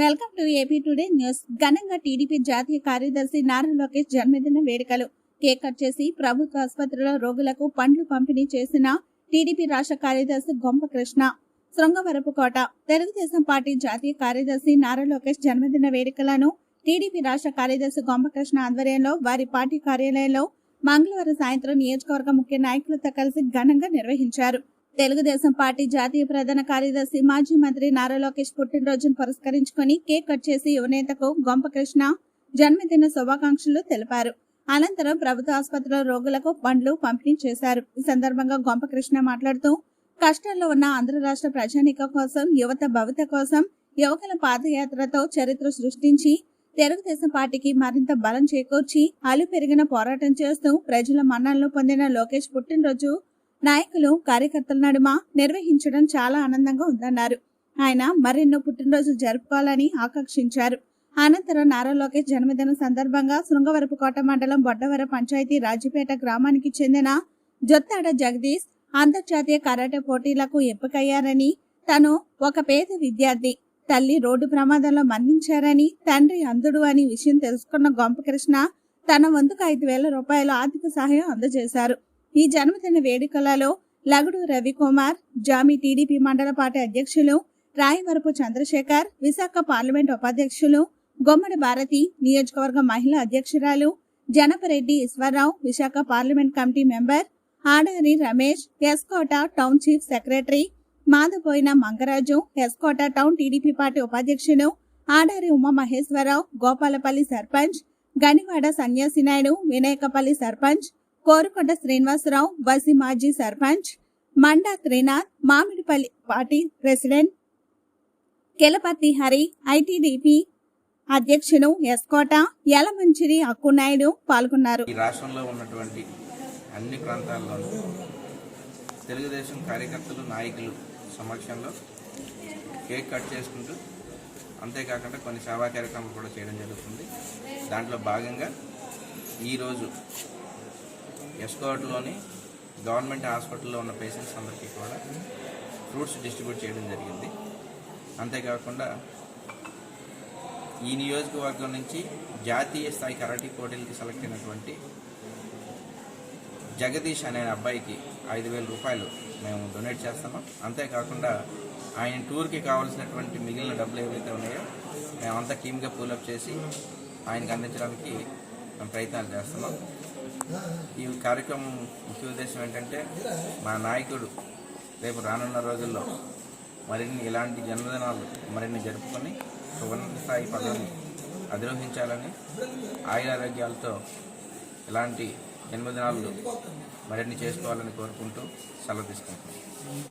Welcome to AP today news. ఘనంగా TDP జాతీయ కార్యదర్శి నారా లోకేష్ జన్మదిన వేడుకలు. కేక్ కట్ చేసి ప్రభుత్వ ఆసుపత్రిలో రోగులకు పండ్లు పంపిణీ చేసిన టీడీపీ రాష్ట్ర కార్యదర్శి గొంప కృష్ణ. శృంగవరపుకోట తెలుగుదేశం పార్టీ జాతీయ కార్యదర్శి నారా లోకేష్ జన్మదిన వేడుకలను టీడీపీ రాష్ట్ర కార్యదర్శి గొంపకృష్ణ ఆధ్వర్యంలో వారి పార్టీ కార్యాలయంలో మంగళవారం సాయంత్రం నియోజకవర్గ ముఖ్య నాయకులతో కలిసి ఘనంగా నిర్వహించారు. తెలుగుదేశం పార్టీ జాతీయ ప్రధాన కార్యదర్శి మాజీ మంత్రి నారా లోకేష్ పుట్టినరోజును పురస్కరించుకొని కేక్ కట్ చేసి యువనేతకు గొంపకృష్ణ జన్మదిన శుభాకాంక్షలు తెలిపారు. అనంతరం ప్రభుత్వ ఆసుపత్రిలో రోగులకు పండ్లు పంపిణీ చేశారు. ఈ సందర్భంగా గొంపకృష్ణ మాట్లాడుతూ కష్టాల్లో ఉన్న ఆంధ్ర రాష్ట్ర ప్రజానిక కోసం యువత భవిత కోసం యువకుల పాదయాత్రతో చరిత్ర సృష్టించి తెలుగుదేశం పార్టీకి మరింత బలం చేకూర్చి అలు పెరిగిన పోరాటం చేస్తూ ప్రజల మన్నలను పొందిన లోకేష్ పుట్టినరోజు నాయకులు కార్యకర్తల నడుమ నిర్వహించడం చాలా ఆనందంగా ఉందన్నారు. ఆయన మరెన్నో పుట్టినరోజు జరుపుకోవాలని ఆకాంక్షించారు. అనంతరం నారా లోకేష్ జన్మదిన సందర్భంగా శృంగవరపుకోట మండలం బొడ్డవర పంచాయతీ రాజపేట గ్రామానికి చెందిన జొత్తాడ జగదీష్ అంతర్జాతీయ కరాటే పోటీలకు ఎంపికయ్యారని తను ఒక పేద విద్యార్థి తల్లి రోడ్డు ప్రమాదంలో మరణించారని తండ్రి అంధుడు అని విషయం తెలుసుకున్న గొంపకృష్ణ తన వంతుకు ఐదు వేల రూపాయల ఆర్థిక సహాయం అందజేశారు. ఈ జన్మదిన వేడుకలలో లగుడు రవికుమార్ జామి టీడీపీ మండల పార్టీ అధ్యక్షులు రాయవరపు చంద్రశేఖర్ విశాఖ పార్లమెంట్ ఉపాధ్యక్షులు గొమ్మడి భారతి నియోజకవర్గ మహిళా అధ్యక్షురాలు Janapareddy Eswara Rao Visakha parliament committee member Adari Ramesh S Kota town chief secretary మాధపోయిన Mangaraju S Kota town TDP party ఉపాధ్యక్షులు ఆడారి ఉమా మహేశ్వరరావు గోపాలపల్లి సర్పంచ్ గనివాడ సన్యాసి నాయుడు వినాయకపల్లి సర్పంచ్ కోరుకొండ శ్రీనివాసరావు బసి మాజీ sarpanch Manda Trinath Mamidipalli party president Kelapati Hari ITDP అధ్యక్షులు ఎస్కోట యలమంచిరి అక్కునాయుడు పాల్గొన్నారు. ఈ రాష్ట్రంలో ఉన్నటువంటి అన్ని ప్రాంతాల్లోనూ తెలుగుదేశం కార్యకర్తలు నాయకులు సమక్షంలో కేక్ కట్ చేసుకుంటూ అంతేకాకుండా కొన్ని సేవా కార్యక్రమాలు కూడా చేయడం జరుగుతుంది. దాంట్లో భాగంగా ఈరోజు ఎస్కోట్లోని గవర్నమెంట్ హాస్పిటల్లో ఉన్న పేషెంట్స్ అందరికీ కూడా ఫ్రూట్స్ డిస్ట్రిబ్యూట్ చేయడం జరిగింది. అంతేకాకుండా ఈ నియోజకవర్గం నుంచి జాతీయ స్థాయి కరాటీ పోటీలకి సెలెక్ట్ అయినటువంటి జగదీష్ అనే అబ్బాయికి ఐదు వేల రూపాయలు మేము డొనేట్ చేస్తున్నాం. అంతేకాకుండా ఆయన టూర్కి కావాల్సినటువంటి మిగిలిన డబ్బులు ఏవైతే ఉన్నాయో మేమంతా టీమ్గా పూలప్ చేసి ఆయనకి అందించడానికి మేము ప్రయత్నాలు చేస్తున్నాం. ఈ కార్యక్రమం ముఖ్య ఉద్దేశం ఏంటంటే మా నాయకుడు రేపు రానున్న రోజుల్లో మరిన్ని ఇలాంటి జన్మదినాలు మరిన్ని జరుపుకొని సువర్ణ స్థాయి పదవిని అధిరోహించాలని ఆయురారోగ్యాలతో ఇలాంటి జన్మదినాలు మరిన్ని చేసుకోవాలని కోరుకుంటూ సెలవు తీసుకుంటున్నాను